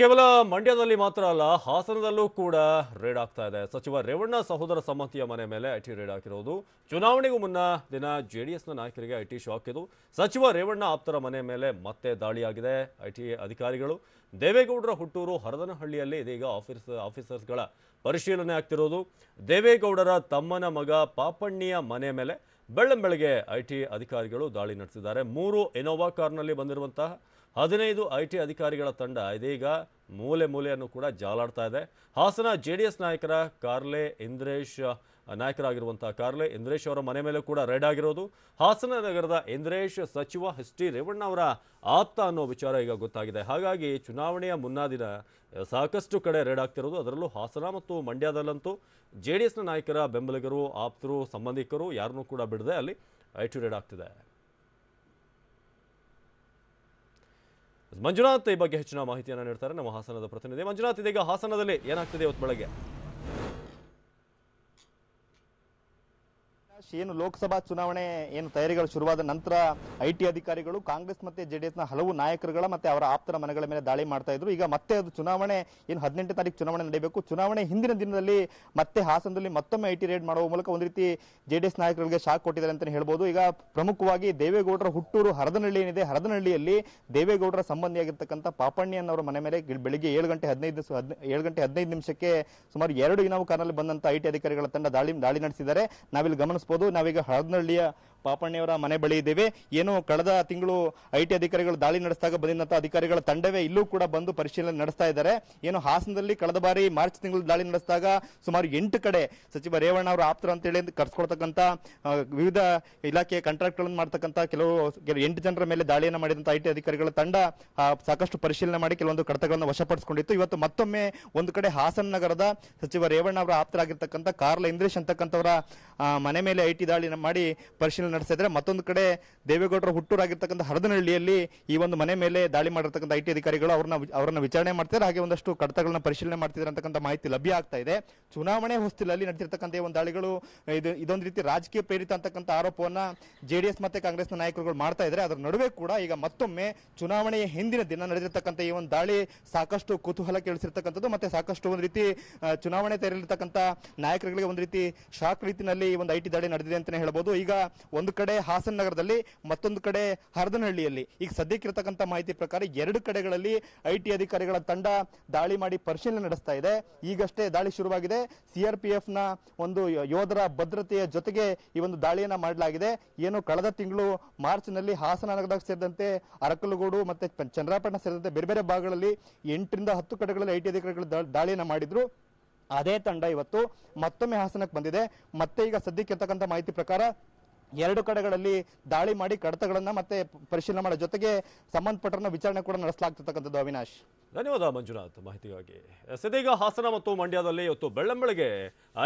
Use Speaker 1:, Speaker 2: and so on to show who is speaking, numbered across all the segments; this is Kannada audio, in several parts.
Speaker 1: ಕೇವಲ ಮಂಡ್ಯದಲ್ಲಿ ಮಾತ್ರ ಅಲ್ಲ, ಹಾಸನದಲ್ಲೂ ಕೂಡ ರೇಡ್ ಆಗ್ತಾ ಇದೆ. ಸಚಿವ ರೇವಣ್ಣ ಸಹೋದರ ಸಮ್ಮತಿಯ ಮನೆ ಮೇಲೆ ಐಟಿ ರೇಡ್ ಹಾಕಿರೋದು. ಚುನಾವಣೆಗೂ ಮುನ್ನ ದಿನ ಜೆಡಿಎಸ್ನ ನಾಯಕರಿಗೆ ಐಟಿ ಶಾಕ್ ಇದು ಸಚಿವ ರೇವಣ್ಣ ಆಪ್ತರ ಮನೆ ಮೇಲೆ ಮತ್ತೆ ದಾಳಿಯಾಗಿದೆ ಐಟಿ ಅಧಿಕಾರಿಗಳು. ದೇವೇಗೌಡರ ಹುಟ್ಟೂರು ಹರದನಹಳ್ಳಿಯಲ್ಲಿ ಇದೀಗ ಆಫೀಸ್, ಆಫೀಸರ್ಸ್ಗಳ ಪರಿಶೀಲನೆ ಆಗ್ತಿರೋದು. ದೇವೇಗೌಡರ ತಮ್ಮನ ಮಗ ಪಾಪಣ್ಣಿಯ ಮನೆ ಮೇಲೆ ಬೆಳ್ಳಂಬೆಳಗ್ಗೆ ಐಟಿ ಅಧಿಕಾರಿಗಳು ದಾಳಿ ನಡೆಸಿದ್ದಾರೆ. ಮೂರು ಇನೋವಾ ಕಾರ್ನಲ್ಲಿ ಬಂದಿರುವಂತಹ ಹದಿನೈದು ಐ ಟಿ ಅಧಿಕಾರಿಗಳ ತಂಡ ಇದೀಗ ಮೂಲೆ ಮೂಲೆಯನ್ನು ಕೂಡ ಜಾಲಾಡ್ತಾ ಇದೆ. ಹಾಸನ ಜೆ ಡಿ ಎಸ್ ನಾಯಕರ ಕಾರ್ಲೆ ಇಂದ್ರೇಶ್, ನಾಯಕರಾಗಿರುವಂತಹ ಕಾರ್ಲೆ ಇಂದ್ರೇಶ್ ಅವರ ಮನೆ ಮೇಲೆ ಕೂಡ ರೇಡ್ ಆಗಿರೋದು. ಹಾಸನ ನಗರದ ಇಂದ್ರೇಶ್ ಸಚಿವ ಎಸ್ ಟಿ ರೇವಣ್ಣ ಅವರ ಆಪ್ತ ಅನ್ನೋ ವಿಚಾರ ಈಗ ಗೊತ್ತಾಗಿದೆ. ಹಾಗಾಗಿ ಚುನಾವಣೆಯ ಮುನ್ನಾ ದಿನ ಸಾಕಷ್ಟು ಕಡೆ ರೇಡ್ ಆಗ್ತಿರೋದು. ಅದರಲ್ಲೂ ಹಾಸನ ಮತ್ತು ಮಂಡ್ಯದಲ್ಲಂತೂ ಜೆ ಡಿ ಎಸ್ನ ನಾಯಕರ ಬೆಂಬಲಿಗರು, ಆಪ್ತರು, ಸಂಬಂಧಿಕರು ಯಾರನ್ನೂ ಕೂಡ ಬಿಡದೆ ಅಲ್ಲಿ ಐ ಟಿ ರೇಡ್ ಆಗ್ತಿದೆ. ಮಂಜುನಾಥ್ ಈ ಬಗ್ಗೆ ಹೆಚ್ಚಿನ ಮಾಹಿತಿಯನ್ನು ನೀಡ್ತಾರೆ ನಮ್ಮ ಹಾಸನದ ಪ್ರತಿನಿಧಿ. ಮಂಜುನಾಥ್, ಇದೀಗ ಹಾಸನದಲ್ಲಿ ಏನಾಗ್ತಿದೆ ಇವತ್ತು ಬೆಳಗ್ಗೆ?
Speaker 2: ಏನು ಲೋಕಸಭಾ ಚುನಾವಣೆ, ಏನು ತಯಾರಿಗಳು ಶುರುವಾದ ನಂತರ ಐ ಟಿ ಅಧಿಕಾರಿಗಳು, ಕಾಂಗ್ರೆಸ್ ಮತ್ತೆ ಜೆಡಿಎಸ್ನ ಹಲವು ನಾಯಕರುಗಳ ಮತ್ತೆ ಅವರ ಆಪ್ತರ ಮನೆಗಳ ಮೇಲೆ ದಾಳಿ ಮಾಡ್ತಾ ಇದ್ರು. ಈಗ ಮತ್ತೆ ಅದು ಚುನಾವಣೆ, ಏನು ಹದಿನೆಂಟು ತಾರೀಕು ಚುನಾವಣೆ ನಡೆಯಬೇಕು ಚುನಾವಣೆ ಹಿಂದಿನ ದಿನದಲ್ಲಿ ಮತ್ತೆ ಹಾಸನದಲ್ಲಿ ಮತ್ತೊಮ್ಮೆ ಐ ಟಿ ರೇಡ್ ಮಾಡುವ ಮೂಲಕ ಒಂದು ರೀತಿ ಜೆಡಿಎಸ್ ನಾಯಕರಿಗೆ ಶಾಕ್ ಕೊಟ್ಟಿದ್ದಾರೆ ಅಂತಲೇ ಹೇಳ್ಬೋದು. ಈಗ ಪ್ರಮುಖವಾಗಿ ದೇವೇಗೌಡರ ಹುಟ್ಟೂರು ಹರದನಹಳ್ಳಿ ಏನಿದೆ, ಹರದನಹಳ್ಳಿಯಲ್ಲಿ ದೇವೇಗೌಡರ ಸಂಬಂಧಿಯಾಗಿರ್ತಕ್ಕಂಥ ಪಾಪಣ್ಣಿಯನ್ನವರ ಮನೆ ಮೇಲೆ ಬೆಳಿಗ್ಗೆ ಏಳು ಗಂಟೆ ಹದಿನೈದು ಏಳು ಗಂಟೆ ಹದಿನೈದು ನಿಮಿಷಕ್ಕೆ ಸುಮಾರು ಎರಡು ಇನ್ನೂ ಕಾರ್ನಲ್ಲಿ ಬಂದಂತಹ ಐ ಟಿ ಅಧಿಕಾರಿಗಳ ತಂಡ ದಾಳಿ ದಾಳಿ ನಡೆಸಿದ್ದಾರೆ. ನಾವಿಲ್ಲಿ ಗಮನಿಸಬಹುದು ನಾವೀಗ ಹಳದನಹಳ್ಳಿಯ ಪಾಪಣ್ಣಿಯವರ ಮನೆ ಬಳಿ ಇದ್ದೇವೆ. ಏನು ಕಳೆದ ತಿಂಗಳು ಐ ಟಿ ಅಧಿಕಾರಿಗಳು ದಾಳಿ ನಡೆಸಿದಾಗ ಬಂದಿದ್ದಂತ ಅಧಿಕಾರಿಗಳ ತಂಡವೇ ಇಲ್ಲೂ ಕೂಡ ಬಂದು ಪರಿಶೀಲನೆ ನಡೆಸ್ತಾ ಇದ್ದಾರೆ. ಏನು ಹಾಸನದಲ್ಲಿ ಕಳೆದ ಬಾರಿ ಮಾರ್ಚ್ ತಿಂಗಳು ದಾಳಿ ನಡೆಸಿದಾಗ ಸುಮಾರು ಎಂಟು ಕಡೆ ಸಚಿವ ರೇವಣ್ಣ ಅವರು ಆಪ್ತರ ಅಂತೇಳಿ ಕರ್ಸ್ಕೊಳ್ತಕ್ಕಂಥ ವಿವಿಧ ಇಲಾಖೆಯ ಕಾಂಟ್ರಾಕ್ಟ್ಗಳನ್ನು ಮಾಡ್ತಕ್ಕಂಥ ಕೆಲವು ಎಂಟು ಜನರ ಮೇಲೆ ದಾಳಿಯನ್ನು ಮಾಡಿದಂಥ ಐ ಟಿ ಅಧಿಕಾರಿಗಳ ತಂಡ ಸಾಕಷ್ಟು ಪರಿಶೀಲನೆ ಮಾಡಿ ಕೆಲವೊಂದು ಕಡತಗಳನ್ನು ವಶಪಡಿಸಿಕೊಂಡಿತ್ತು. ಇವತ್ತು ಮತ್ತೊಮ್ಮೆ ಒಂದು ಕಡೆ ಹಾಸನ ನಗರದ ಸಚಿವ ರೇವಣ್ಣ ಅವರ ಆಪ್ತರಾಗಿರ್ತಕ್ಕಂಥ ಕಾರ್ಲ ಇಂದ್ರೇಶ್ ಅಂತಕ್ಕಂಥವರ ಮನೆ ಮೇಲೆ ಐ ಟಿ ದಾಳಿ ಮಾಡಿ ಪರಿಶೀಲನೆ ನಡೆಸಿದ್ರೆ ಮತ್ತೊಂದು ಕಡೆ ದೇವೇಗೌಡರ ಹುಟ್ಟೂರಾಗಿರ್ತಕ್ಕಂಥ ಹರದನಹಳ್ಳಿಯಲ್ಲಿ ಈ ಒಂದು ಮನೆ ಮೇಲೆ ದಾಳಿ ಮಾಡಿರ್ತಕ್ಕಂಥ ಐ ಟಿ ಅಧಿಕಾರಿಗಳು ಅವ್ರನ್ನ ಅವರನ್ನ ವಿಚಾರಣೆ ಮಾಡ್ತಾರೆ ಹಾಗೆ ಒಂದಷ್ಟು ಕಡತಗಳನ್ನ ಪರಿಶೀಲನೆ ಮಾಡ್ತಿದ್ದಾರೆ ಅಂತಕ್ಕಂಥ ಮಾಹಿತಿ ಲಭ್ಯ ಆಗ್ತಾ ಇದೆ. ಚುನಾವಣೆ ಹೊಸ್ತಿಲಲ್ಲಿ ನಡೆದಿರ್ತಕ್ಕಂಥ ಒಂದು ದಾಳಿಗಳು, ಇದು ಇದೊಂದು ರೀತಿ ರಾಜಕೀಯ ಪ್ರೇರಿತ ಅಂತಕ್ಕಂಥ ಆರೋಪವನ್ನ ಜೆಡಿಎಸ್ ಮತ್ತೆ ಕಾಂಗ್ರೆಸ್ನ ನಾಯಕರುಗಳು ಮಾಡ್ತಾ ಇದ್ದಾರೆ. ಅದರ ನಡುವೆ ಕೂಡ ಈಗ ಮತ್ತೊಮ್ಮೆ ಚುನಾವಣೆಯ ಹಿಂದಿನ ದಿನ ನಡೆದಿರ್ತಕ್ಕಂಥ ಈ ಒಂದು ದಾಳಿ ಸಾಕಷ್ಟು ಕುತೂಹಲ ಕೇಳಿಸಿರ್ತಕ್ಕಂಥದ್ದು. ಮತ್ತೆ ಸಾಕಷ್ಟು ಒಂದು ರೀತಿ ಚುನಾವಣೆ ತೆರಳಿರ್ತಕ್ಕಂಥ ನಾಯಕರುಗಳಿಗೆ ಒಂದು ರೀತಿ ಶಾಕ್ ರೀತಿಯಲ್ಲಿ ಈ ಒಂದು ಐಟಿ ಟಿ ದಾಳಿ ನಡೆದಿದೆ ಅಂತಲೇ ಹೇಳ್ಬೋದು. ಈಗ ಒಂದು ಕಡೆ ಹಾಸನ ನಗರದಲ್ಲಿ ಮತ್ತೊಂದು ಕಡೆ ಹರದನಹಳ್ಳಿಯಲ್ಲಿ. ಈಗ ಸದ್ಯಕ್ಕಿರತಕ್ಕಂಥ ಮಾಹಿತಿ ಪ್ರಕಾರ ಎರಡು ಕಡೆಗಳಲ್ಲಿ ಐಟಿ ಅಧಿಕಾರಿಗಳ ತಂಡ ದಾಳಿ ಮಾಡಿ ಪರಿಶೀಲನೆ ನಡೆಸ್ತಾ ಇದೆ. ಈಗಷ್ಟೇ ದಾಳಿ ಶುರುವಾಗಿದೆ. ಸಿಆರ್ಪಿಎಫ್ನ ಒಂದು ಯೋಧರ ಭದ್ರತೆಯ ಜೊತೆಗೆ ಈ ಒಂದು ದಾಳಿಯನ್ನ ಮಾಡಲಾಗಿದೆ. ಏನು ಕಳೆದ ತಿಂಗಳು ಮಾರ್ಚ್ನಲ್ಲಿ ಹಾಸನ ನಗರದಾಗ ಸೇರಿದಂತೆ ಅರಕಲಗೋಡು ಮತ್ತೆ ಚಂದ್ರಾಪಟ್ಟಣ ಸೇರಿದಂತೆ ಬೇರೆ ಬೇರೆ ಭಾಗಗಳಲ್ಲಿ ಎಂಟರಿಂದ ಹತ್ತು ಕಡೆಗಳಲ್ಲಿ ಐಟಿ ಅಧಿಕಾರಿಗಳು ದಾಳಿಯನ್ನ ಮಾಡಿದ್ರು. ಅದೇ ತಂಡ ಇವತ್ತು ಮತ್ತೊಮ್ಮೆ ಹಾಸನಕ್ಕೆ ಬಂದಿದೆ. ಮತ್ತೆ ಈಗ ಸದ್ಯಕ್ಕೆ ಇರ್ತಕ್ಕಂಥ ಮಾಹಿತಿ ಪ್ರಕಾರ ಎರಡು ಕಡೆಗಳಲ್ಲಿ ದಾಳಿ ಮಾಡಿ ಕಡತಗಳನ್ನು ಮತ್ತೆ ಪರಿಶೀಲನೆ ಮಾಡೋ ಜೊತೆಗೆ ಸಂಬಂಧಪಟ್ಟರನ್ನ ವಿಚಾರಣೆ ಕೂಡ ನಡೆಸಲಾಗ್ತಿರ್ತಕ್ಕಂಥದ್ದು ಅವಿನಾಶ್.
Speaker 1: ಧನ್ಯವಾದ ಮಂಜುನಾಥ್ ಮಾಹಿತಿಗಾಗಿ. ಎಸ್, ಇದೀಗ ಹಾಸನ ಮತ್ತು ಮಂಡ್ಯದಲ್ಲಿ ಇವತ್ತು ಬೆಳ್ಳಂಬೆಳಗ್ಗೆ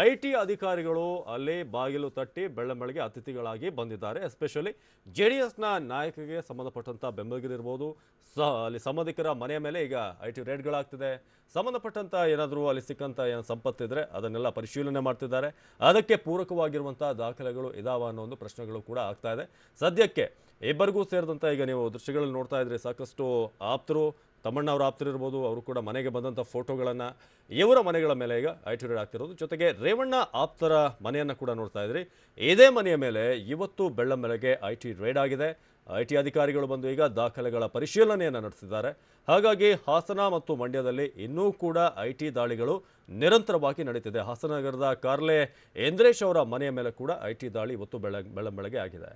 Speaker 1: ಐ ಟಿ ಅಧಿಕಾರಿಗಳು ಅಲ್ಲಿ ಬಾಗಿಲು ತಟ್ಟಿ ಬೆಳ್ಳಂಬೆಳಗ್ಗೆ ಅತಿಥಿಗಳಾಗಿ ಬಂದಿದ್ದಾರೆ. ಎಸ್ಪೆಷಲಿ ಜೆ ಡಿ ಎಸ್ನ ನಾಯಕಿಗೆ ಸಂಬಂಧಪಟ್ಟಂಥ ಬೆಂಬಲಿಗರಿರ್ಬೋದು ಸ ಅಲ್ಲಿ ಸಂಬಂಧಿಕರ ಮನೆಯ ಮೇಲೆ ಈಗ ಐ ಟಿ ರೇಡ್ಗಳಾಗ್ತಿದೆ. ಸಂಬಂಧಪಟ್ಟಂಥ ಏನಾದರೂ ಅಲ್ಲಿ ಸಿಕ್ಕಂಥ ಏನು ಸಂಪತ್ತಿದ್ರೆ ಅದನ್ನೆಲ್ಲ ಪರಿಶೀಲನೆ ಮಾಡ್ತಿದ್ದಾರೆ. ಅದಕ್ಕೆ ಪೂರಕವಾಗಿರುವಂಥ ದಾಖಲೆಗಳು ಇದಾವ ಅನ್ನೋ ಒಂದು ಪ್ರಶ್ನೆಗಳು ಕೂಡ ಆಗ್ತಾ ಇದೆ. ಸದ್ಯಕ್ಕೆ ಇಬ್ಬರಿಗೂ ಸೇರಿದಂಥ ಈಗ ನೀವು ದೃಶ್ಯಗಳಲ್ಲಿ ನೋಡ್ತಾ ಇದ್ರೆ ಸಾಕಷ್ಟು ಆಪ್ತರು ತಮ್ಮಣ್ಣ ಅವರ ಆಪ್ತರಿರ್ಬೋದು, ಅವರು ಕೂಡ ಮನೆಗೆ ಬಂದಂಥ ಫೋಟೋಗಳನ್ನು ಇವರ ಮನೆಗಳ ಮೇಲೆ ಈಗ ಐ ಟಿ ರೇಡ್ ಆಗ್ತಿರೋದು. ಜೊತೆಗೆ ರೇವಣ್ಣ ಆಪ್ತರ ಮನೆಯನ್ನು ಕೂಡ ನೋಡ್ತಾ ಇದ್ರಿ. ಇದೇ ಮನೆಯ ಮೇಲೆ ಇವತ್ತು ಬೆಳ್ಳಂಬೆಳಗ್ಗೆ ಐ ಟಿ ರೇಡ್ ಆಗಿದೆ. ಐ ಟಿ ಅಧಿಕಾರಿಗಳು ಬಂದು ಈಗ ದಾಖಲೆಗಳ ಪರಿಶೀಲನೆಯನ್ನು ನಡೆಸಿದ್ದಾರೆ ಹಾಗಾಗಿ ಹಾಸನ ಮತ್ತು ಮಂಡ್ಯದಲ್ಲಿ ಇನ್ನೂ ಕೂಡ ಐ ಟಿ ದಾಳಿಗಳು ನಿರಂತರವಾಗಿ ನಡೀತಿದೆ. ಹಾಸನಗರದ ಕಾರ್ಲೆ ಇಂದ್ರೇಶ್ ಅವರ ಮನೆಯ ಮೇಲೆ ಕೂಡ ಐ ಟಿ ದಾಳಿ ಇವತ್ತು ಬೆಳ ಬೆಳ್ಳಂಬೆಳಗ್ಗೆ ಆಗಿದೆ.